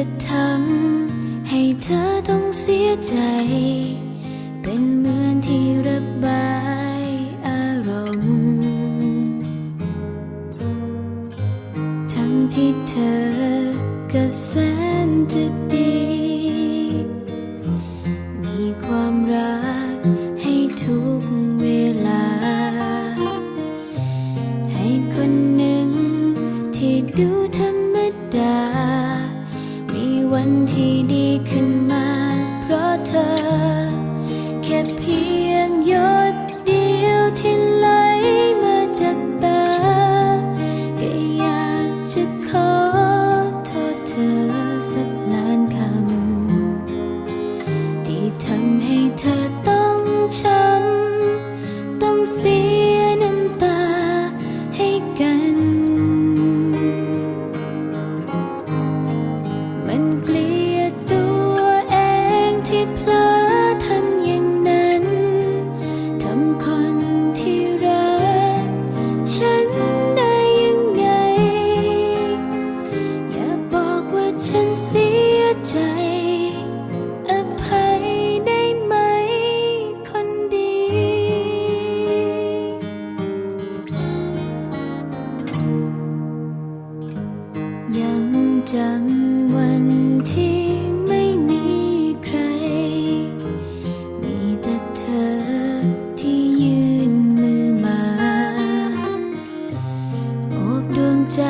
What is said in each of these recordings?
จะทำให้เธอต้องเสียใจ เป็นเหมือนที่ระบายอารมณ์ทั้งที่เธอก็แสนจะดี มีความรักให้ทุกเวลา ให้คนหนึ่งที่ดูทำันที่ดีขึ้นมา เพราะเธอแค่เพียง จำวันที่ไม่มีใคร มีแต่เธอที่ยืนมือมาอบดวงใจ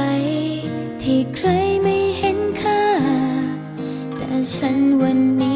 ที่ใครไม่เห็นค่า แต่ฉันวันนี้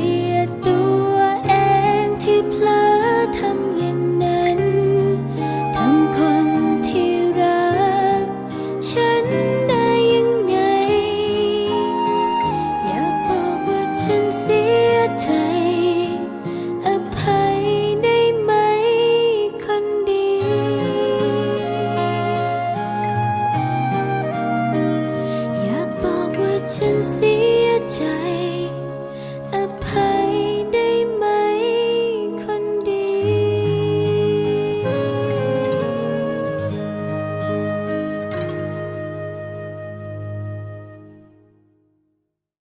ฉันเสียใจ